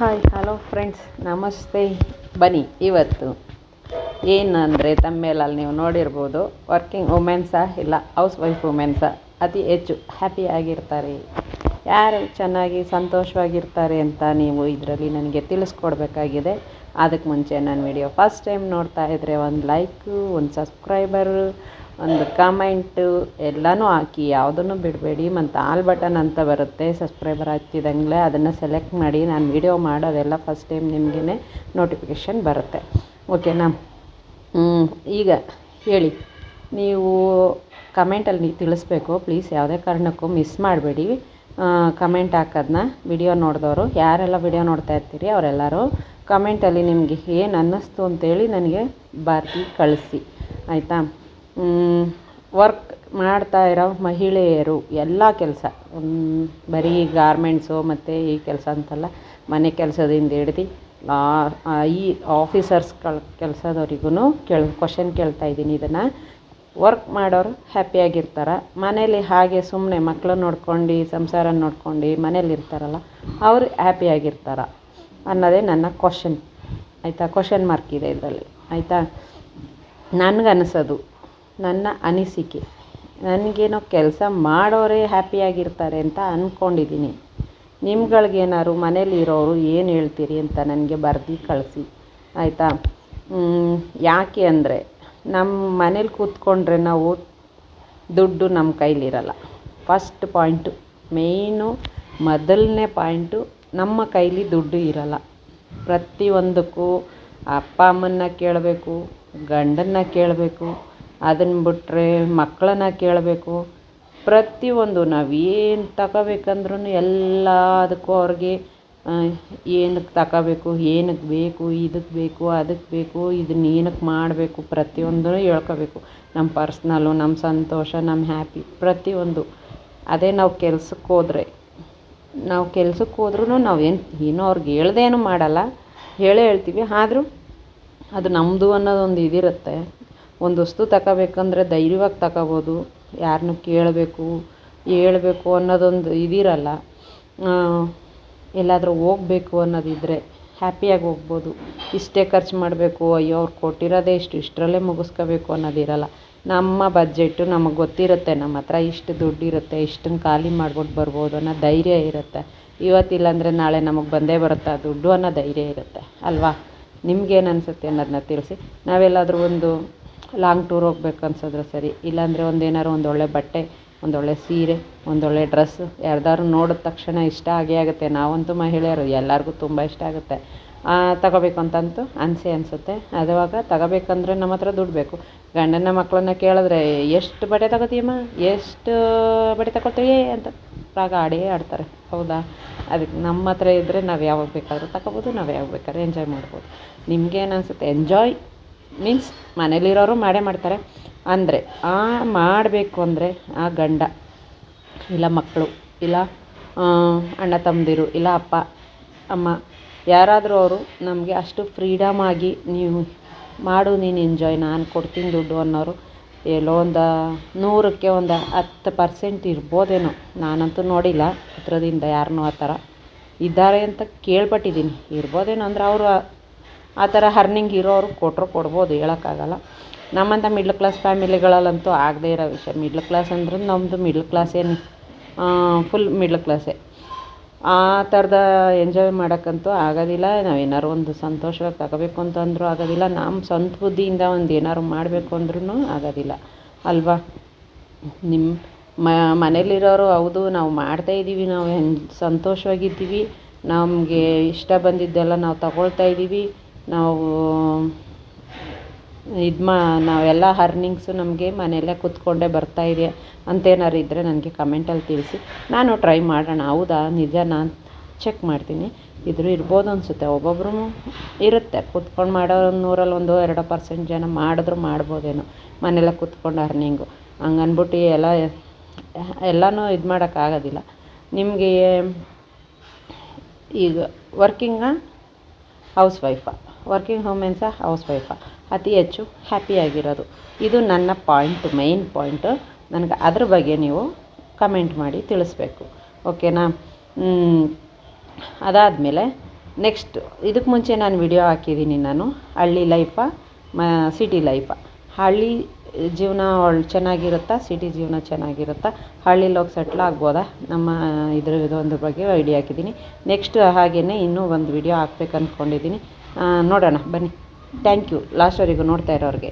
Hi hello friends ನಮಸ್ತೆ ಬನ್ನಿ, ಇವತ್ತು ಏನಂದರೆ ತಮ್ಮೇಲಲ್ಲಿ ನೀವು ನೋಡಿರ್ಬೋದು ವರ್ಕಿಂಗ್ ವುಮೆನ್ಸಾ ಇಲ್ಲ ಹೌಸ್ ವೈಫ್ ವುಮೆನ್ಸಾ ಅತಿ ಹೆಚ್ಚು ಹ್ಯಾಪಿಯಾಗಿರ್ತಾರೆ ಯಾರು ಚೆನ್ನಾಗಿ ಸಂತೋಷವಾಗಿರ್ತಾರೆ ಅಂತ ನೀವು ಇದರಲ್ಲಿ ನನಗೆ ತಿಳಿಸ್ಕೊಡ್ಬೇಕಾಗಿದೆ. ಅದಕ್ಕೆ ಮುಂಚೆ ನನ್ನ ವಿಡಿಯೋ ಫಸ್ಟ್ ಟೈಮ್ ನೋಡ್ತಾ ಇದ್ದರೆ ಒಂದು ಲೈಕು ಒಂದು ಸಬ್ಸ್ಕ್ರೈಬರು ಒಂದು ಕಮೆಂಟು ಎಲ್ಲನೂ ಹಾಕಿ, ಯಾವುದನ್ನು ಬಿಡಬೇಡಿ. ಮತ್ತು ಆಲ್ ಬಟನ್ ಅಂತ ಬರುತ್ತೆ, ಸಬ್ಸ್ಕ್ರೈಬರ್ ಆಗ್ತಿದ್ದಂಗೆ ಅದನ್ನು ಸೆಲೆಕ್ಟ್ ಮಾಡಿ, ನಾನು ವಿಡಿಯೋ ಮಾಡೋದೆಲ್ಲ ಫಸ್ಟ್ ಟೈಮ್ ನಿಮಗೇ ನೋಟಿಫಿಕೇಷನ್ ಬರುತ್ತೆ. ಓಕೆನಾ? ಈಗ ಹೇಳಿ. ನೀವು ಕಮೆಂಟಲ್ಲಿ ನೀವು ತಿಳಿಸ್ಬೇಕು, ಪ್ಲೀಸ್ ಯಾವುದೇ ಕಾರಣಕ್ಕೂ ಮಿಸ್ ಮಾಡಬೇಡಿ. ಕಮೆಂಟ್ ಹಾಕೋದನ್ನ ವಿಡಿಯೋ ನೋಡಿದವರು, ಯಾರೆಲ್ಲ ವಿಡಿಯೋ ನೋಡ್ತಾ ಇರ್ತೀರಿ ಅವರೆಲ್ಲರೂ ಕಮೆಂಟಲ್ಲಿ ನಿಮಗೆ ಏನು ಅನ್ನಿಸ್ತು ಅಂತೇಳಿ ನನಗೆ ಬರ್ದು ಕಳಿಸಿ. ಆಯಿತಾ? ವರ್ಕ್ ಮಾಡ್ತಾ ಇರೋ ಮಹಿಳೆಯರು ಎಲ್ಲ ಕೆಲಸ. ಬರೀ ಗಾರ್ಮೆಂಟ್ಸು ಮತ್ತು ಈ ಕೆಲಸ ಅಂತಲ್ಲ, ಮನೆ ಕೆಲಸದಿಂದ ಹಿಡ್ದು ಈ ಆಫೀಸರ್ಸ್ಗಳ ಕೆಲಸದವ್ರಿಗೂ ಕೇಳ ಕೇಳ್ತಾ ಇದ್ದೀನಿ ಇದನ್ನು. ವರ್ಕ್ ಮಾಡೋರು ಹ್ಯಾಪಿಯಾಗಿರ್ತಾರೆ ಮನೇಲಿ ಹಾಗೆ ಸುಮ್ಮನೆ ಮಕ್ಕಳು ನೋಡ್ಕೊಂಡು, ಸಂಸಾರ ನೋಡ್ಕೊಂಡು ಮನೇಲಿ ಇರ್ತಾರಲ್ಲ, ಅವರು ಹ್ಯಾಪಿಯಾಗಿರ್ತಾರ ಅನ್ನೋದೇ ನನ್ನ ಕ್ವಶನ್ ಆಯಿತಾ? ಕ್ವಶನ್ ಮಾರ್ಕ್ ಇದೆ ಇದರಲ್ಲಿ. ಆಯಿತಾ? ನನಗನ್ನಿಸೋದು ನನ್ನ ಅನಿಸಿಕೆ. ನನಗೇನೋ ಕೆಲಸ ಮಾಡೋರೇ ಹ್ಯಾಪಿಯಾಗಿರ್ತಾರೆ ಅಂತ ಅಂದ್ಕೊಂಡಿದ್ದೀನಿ ನಿಮ್ಗಳಿಗೇನಾದ್ರು ಮನೇಲಿರೋರು ಏನು ಹೇಳ್ತೀರಿ ಅಂತ ನನಗೆ ಬರ್ದು ಕಳಿಸಿ. ಆಯಿತಾ? ಯಾಕೆ ಅಂದರೆ ನಮ್ಮ ಮನೇಲಿ ಕೂತ್ಕೊಂಡ್ರೆ ನಾವು ದುಡ್ಡು ನಮ್ಮ ಕೈಲಿರಲ್ಲ. ಫಸ್ಟ್ ಪಾಯಿಂಟು ಮೇಯ್ನು ಮೊದಲನೇ ಪಾಯಿಂಟು ನಮ್ಮ ಕೈಲಿ ದುಡ್ಡು ಇರಲ್ಲ. ಪ್ರತಿಯೊಂದಕ್ಕೂ ಅಪ್ಪ ಅಮ್ಮನ್ನ ಕೇಳಬೇಕು, ಗಂಡನ್ನ ಕೇಳಬೇಕು ಅದನ್ನು ಬಿಟ್ಟರೆ ಮಕ್ಕಳನ್ನ ಕೇಳಬೇಕು. ಪ್ರತಿಯೊಂದು ನಾವು ಏನು ತಗೋಬೇಕಂದ್ರೂ ಎಲ್ಲದಕ್ಕೂ ಅವ್ರಿಗೆ ಏನಕ್ಕೆ ತಗೋಬೇಕು ಏನಕ್ಕೆ ಬೇಕು ಇದಕ್ಕೆ ಬೇಕು ಅದಕ್ಕೆ ಬೇಕು ಇದನ್ನ ಏನಕ್ಕೆ ಮಾಡಬೇಕು ಪ್ರತಿಯೊಂದೂ ಹೇಳ್ಕೋಬೇಕು. ನಮ್ಮ ಪರ್ಸ್ನಲ್ಲು ನಮ್ಮ ಸಂತೋಷ ನಮ್ಮ ಹ್ಯಾಪಿ, ಪ್ರತಿಯೊಂದು. ಅದೇ ನಾವು ಕೆಲ್ಸಕ್ಕೆ ಹೋದರೆ, ನಾವು ಕೆಲ್ಸಕ್ಕೆ ಹೋದ್ರೂ ನಾವೇನು ಏನೋ ಅವ್ರಿಗೆ ಹೇಳ್ದೇನು ಮಾಡಲ್ಲ. ಹೇಳೇ ಹೇಳ್ತೀವಿ, ಆದರೂ ಅದು ನಮ್ಮದು ಅನ್ನೋದೊಂದು ಇದಿರುತ್ತೆ. ಒಂದು ವಸ್ತು ತಗೋಬೇಕಂದ್ರೆ ಧೈರ್ಯವಾಗಿ ತಗೋಬೋದು ಯಾರನ್ನೂ ಕೇಳಬೇಕು, ಹೇಳ್ಬೇಕು ಅನ್ನೋದೊಂದು ಇದಿರಲ್ಲ. ಎಲ್ಲಾದರೂ ಹೋಗ್ಬೇಕು ಅನ್ನೋದಿದ್ರೆ ಹ್ಯಾಪಿಯಾಗಿ ಹೋಗ್ಬೋದು. ಇಷ್ಟೇ ಖರ್ಚು ಮಾಡಬೇಕು, ಅಯ್ಯೋ ಅವ್ರು ಕೊಟ್ಟಿರೋದೇ ಇಷ್ಟು, ಇಷ್ಟರಲ್ಲೇ ಮುಗಿಸ್ಕೋಬೇಕು ಅನ್ನೋದಿರಲ್ಲ. ನಮ್ಮ ಬಜೆಟ್ಟು ನಮಗೆ ಗೊತ್ತಿರುತ್ತೆ, ನಮ್ಮ ಹತ್ರ ಇಷ್ಟು ದುಡ್ಡು ಇರುತ್ತೆ ಇಷ್ಟನ್ನು ಖಾಲಿ ಮಾಡ್ಬಿಟ್ಟು ಬರ್ಬೋದು ಅನ್ನೋ ಧೈರ್ಯ ಇರುತ್ತೆ. ಇವತ್ತಿಲ್ಲ ಅಂದರೆ ನಾಳೆ ನಮಗೆ ಬಂದೇ ಬರುತ್ತೆ ದುಡ್ಡು ಅನ್ನೋ ಧೈರ್ಯ ಇರುತ್ತೆ, ಅಲ್ವಾ? ನಿಮ್ಗೇನು ಅನಿಸುತ್ತೆ ಅನ್ನೋದನ್ನ ತಿಳಿಸಿ. ನಾವೆಲ್ಲಾದರೂ ಒಂದು ಲಾಂಗ್ ಟೂರ್ ಹೋಗ್ಬೇಕು ಅನ್ಸಿದ್ರೆ ಸರಿ. ಇಲ್ಲಾಂದರೆ ಒಂದು ಏನಾದ್ರು ಒಂದು ಒಳ್ಳೆ ಬಟ್ಟೆ ಒಂದೊಳ್ಳೆ ಸೀರೆ ಒಂದೊಳ್ಳೆ ಡ್ರೆಸ್ ಯಾರ್ದಾದ್ರು ನೋಡಿದ ತಕ್ಷಣ ಇಷ್ಟ ಆಗೇ ಆಗುತ್ತೆ. ನಾವಂತೂ ಮಹಿಳೆಯರು, ಎಲ್ಲರಿಗೂ ತುಂಬ ಇಷ್ಟ ಆಗುತ್ತೆ. ತಗೋಬೇಕು ಅಂತಂತೂ ಅನಿಸೇ ಅನಿಸುತ್ತೆ. ಅದುವಾಗ ತಗೋಬೇಕಂದ್ರೆ ನಮ್ಮ ಹತ್ರ ದುಡ್ಡು ಬೇಕು. ಗಂಡನ ಮಕ್ಕಳನ್ನ ಕೇಳಿದ್ರೆ, ಎಷ್ಟು ಬಟ್ಟೆ ತಗೋತೀಯಮ್ಮ? ಎಷ್ಟು ಬಟ್ಟೆ ತಗೋತೀವಿ ಅಂತ ರಾಗ ಆಡೇ ಆಡ್ತಾರೆ. ಹೌದಾ? ಅದಕ್ಕೆ ನಮ್ಮ ಹತ್ರ ಇದ್ದರೆ ನಾವು ಯಾವಾಗ ಬೇಕಾದ್ರೂ ತಗೋಬೋದು, ನಾವು ಯಾವಾಗ ಬೇಕಾದ್ರೂ ಎಂಜಾಯ್ ಮಾಡ್ಬೋದು. ನಿಮ್ಗೇನು ಅನಿಸುತ್ತೆ? ಎಂಜಾಯ್ ಮೀನ್ಸ್ ಮನೇಲಿರೋರು ಮಾಡೇ ಮಾಡ್ತಾರೆ. ಅಂದರೆ ಆ ಮಾಡಬೇಕು ಅಂದರೆ ಆ ಗಂಡ, ಇಲ್ಲ ಮಕ್ಕಳು ಇಲ್ಲ ಅಣ್ಣ ತಮ್ಮದಿರು, ಇಲ್ಲ ಅಪ್ಪ, ಅಮ್ಮ, ಯಾರಾದರೂ ಅವರು ನಮಗೆ ಅಷ್ಟು ಫ್ರೀಡಮ್ ಆಗಿ ನೀವು ಮಾಡು, ನೀನು ಎಂಜಾಯ್ ನಾನು ಕೊಡ್ತೀನಿ ದುಡ್ಡು ಅನ್ನೋರು ಎಲ್ಲೋ ಒಂದು ನೂರಕ್ಕೆ ಒಂದು ಹತ್ತು ಪರ್ಸೆಂಟ್ ಇರ್ಬೋದೇನೋ. ನಾನಂತೂ ನೋಡಿಲ್ಲ ಹತ್ರದಿಂದ ಯಾರನ್ನೂ ಆ ಥರ ಇದ್ದಾರೆ ಅಂತ ಕೇಳ್ಪಟ್ಟಿದ್ದೀನಿ. ಇರ್ಬೋದೇನೋ ಅಂದ್ರೆ ಅವರು ಆ ಥರ ಹರ್ನಿಂಗ್ ಇರೋರು ಕೊಟ್ಟರು ಕೊಡ್ಬೋದು, ಹೇಳೋಕ್ಕಾಗಲ್ಲ. ನಮ್ಮಂಥ ಮಿಡ್ಲ್ ಕ್ಲಾಸ್ ಫ್ಯಾಮಿಲಿಗಳಲ್ಲಂತೂ ಆಗದೇ ಇರೋ ವಿಷಯ. ಮಿಡ್ಲ್ ಕ್ಲಾಸ್ ಅಂದ್ರೆ ನಮ್ಮದು ಮಿಡ್ಲ್ ಕ್ಲಾಸ್ ಏನು ಫುಲ್ ಮಿಡ್ಲ್ ಕ್ಲಾಸೇ ಆ ಥರದ ಎಂಜಾಯ್ ಮಾಡೋಕ್ಕಂತೂ ಆಗೋದಿಲ್ಲ. ನಾವು ಏನಾರು ಒಂದು ಸಂತೋಷವಾಗಿ ತಗೋಬೇಕು ಅಂತಂದ್ರೂ ಆಗೋದಿಲ್ಲ. ನಮ್ಮ ಸ್ವಂತ ಬುದ್ಧಿಯಿಂದ ಒಂದು ಏನಾದ್ರು ಮಾಡಬೇಕು ಅಂದ್ರೂ ಆಗೋದಿಲ್ಲ. ಅಲ್ವಾ? ನಿಮ್ಮ ಮನೇಲಿರೋರು ಹೌದು, ನಾವು ಮಾಡ್ತಾಯಿದ್ದೀವಿ ನಾವು ಹೆನ್ ಸಂತೋಷವಾಗಿದ್ದೀವಿ. ನಮಗೆ ಇಷ್ಟ ಬಂದಿದ್ದೆಲ್ಲ ನಾವು ತಗೊಳ್ತಾ ಇದ್ದೀವಿ. ನಾವು ಇದು ಮಾ ನಾವೆಲ್ಲ ಹರ್ನಿಂಗ್ಸು ನಮಗೆ ಮನೆಯಲ್ಲೇ ಕೂತ್ಕೊಂಡೇ ಬರ್ತಾಯಿದೆ ಅಂತೇನಾದ್ರು ಇದ್ದರೆ ನನಗೆ ಕಮೆಂಟಲ್ಲಿ ತಿಳಿಸಿ. ನಾನು ಟ್ರೈ ಮಾಡೋಣ. ಹೌದಾ? ನಿಜನಾ ಚೆಕ್ ಮಾಡ್ತೀನಿ. ಇದ್ರೂ ಇರ್ಬೋದು ಅನಿಸುತ್ತೆ. ಒಬ್ಬೊಬ್ರು ಇರುತ್ತೆ. ಕೂತ್ಕೊಂಡು ಮಾಡೋರು ನೂರಲ್ಲಿ ಒಂದು ಎರಡು ಪರ್ಸೆಂಟ್ ಜನ ಮಾಡಿದ್ರು ಮಾಡ್ಬೋದೇನೋ. ಮನೆಯಲ್ಲೇ ಕೂತ್ಕೊಂಡು ಅರ್ನಿಂಗು ಹಂಗನ್ಬಿಟ್ಟು ಎಲ್ಲ, ಎಲ್ಲನೂ ಇದು ಮಾಡೋಕ್ಕಾಗೋದಿಲ್ಲ ನಿಮಗೆ ಈಗ ವರ್ಕಿಂಗ ಹೌಸ್ ವೈಫಾ ವರ್ಕಿಂಗ್ ವುಮೆನ್ಸಾ ಹೌಸ್ ವೈಫಾ ಅತಿ ಹೆಚ್ಚು ಹ್ಯಾಪಿಯಾಗಿರೋದು ಇದು ನನ್ನ ಪಾಯಿಂಟ್ ಮೈನ್ ಪಾಯಿಂಟ್ ನನಗೆ ಅದ್ರ ಬಗ್ಗೆ ನೀವು ಕಮೆಂಟ್ ಮಾಡಿ ತಿಳಿಸ್ಬೇಕು. ಓಕೆನಾ ಅದಾದಮೇಲೆ ನೆಕ್ಸ್ಟ್ ಇದಕ್ಕೆ ಮುಂಚೆ ನಾನು ವಿಡಿಯೋ ಹಾಕಿದ್ದೀನಿ ನಾನು. ಹಳ್ಳಿ ಲೈಫ ಮ ಸಿಟಿ ಲೈಫ ಹಳ್ಳಿ ಜೀವನ ಒಳ್ಳೆ ಚೆನ್ನಾಗಿರುತ್ತಾ? ಸಿಟಿ ಜೀವನ ಚೆನ್ನಾಗಿರುತ್ತಾ? ಹಳ್ಳಿಲಿ ಹೋಗಿ ಸೆಟ್ಲ್ ಆಗ್ಬೋದಾ? ನಮ್ಮ ಇದ್ರ ಇದೊಂದು ಬಗ್ಗೆ ವಿಡಿಯೋ ಹಾಕಿದ್ದೀನಿ ನೆಕ್ಸ್ಟ್ ಹಾಗೆಯೇ ಇನ್ನೂ ಒಂದು ವಿಡಿಯೋ ಹಾಕ್ಬೇಕು ಅಂದ್ಕೊಂಡಿದ್ದೀನಿ ನೋಡೋಣ ಬನ್ನಿ. ಥ್ಯಾಂಕ್ ಯು ಲಾಸ್ಟ್ವರೆಗೂ ನೋಡ್ತಾ ಇರೋರಿಗೆ.